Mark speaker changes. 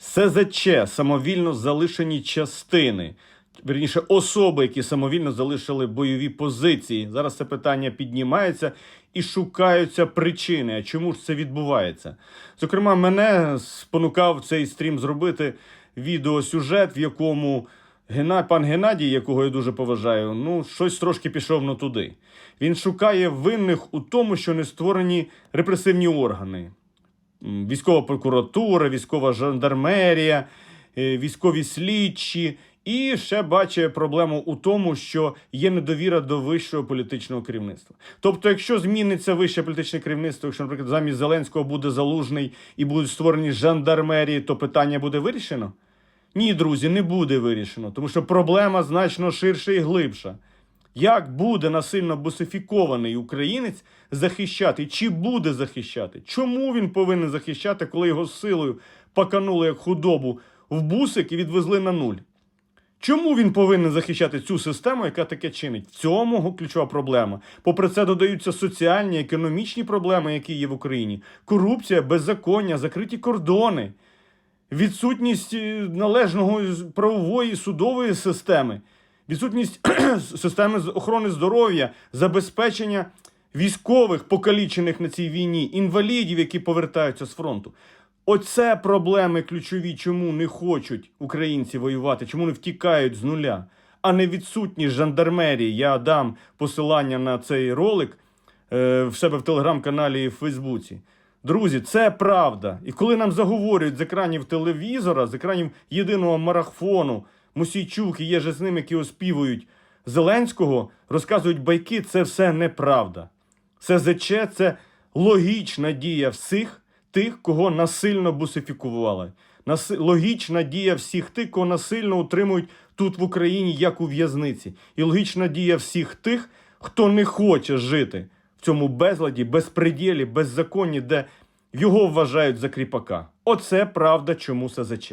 Speaker 1: СЗЧ самовільно залишені частини. Вірніше, особи, які самовільно залишили бойові позиції. Зараз це питання піднімається і шукаються причини. А чому ж це відбувається? Зокрема, мене спонукав цей стрім зробити відеосюжет, в якому Гена... пан Геннадій, якого я дуже поважаю, ну щось трошки пішов не туди. Він шукає винних у тому, що не створені репресивні органи. Військова прокуратура, військова жандармерія, е, військові слідчі. І ще бачить проблему у тому, що є недовіра до вищого політичного керівництва. Тобто, якщо зміниться вище політичне керівництво, якщо, наприклад, замість Зеленського буде залужний і будуть створені жандармерії, то питання буде вирішено? Ні, друзі, не буде вирішено, тому що проблема значно ширша і глибша. Як буде насильно бусифікований українець захищати? Чи буде захищати? Чому він повинен захищати, коли його силою паканули як худобу в бусик і відвезли на нуль? Чому він повинен захищати цю систему, яка таке чинить? В цьому ключова проблема. Попри це додаються соціальні, економічні проблеми, які є в Україні: корупція, беззаконня, закриті кордони, відсутність е, належного правової судової системи, відсутність системи охорони здоров'я, забезпечення військових, покалічених на цій війні, інвалідів, які повертаються з фронту. Оце проблеми ключові, чому не хочуть українці воювати, чому не втікають з нуля, а не відсутність жандармерії. Я дам посилання на цей ролик е, в себе в телеграм-каналі і в Фейсбуці. Друзі, це правда. І коли нам заговорюють з екранів телевізора, з екранів єдиного марафону, Мусійчук і є же з ним, які оспівують Зеленського, розказують байки, це все неправда. СЗЧ це логічна дія всіх тих, кого насильно бусифікували. Наси... Логічна дія всіх тих, кого насильно утримують тут в Україні, як у в'язниці. І логічна дія всіх тих, хто не хоче жити в цьому безладі, безпреділі, беззаконні, де його вважають за кріпака. Оце правда, чому СЗЧ.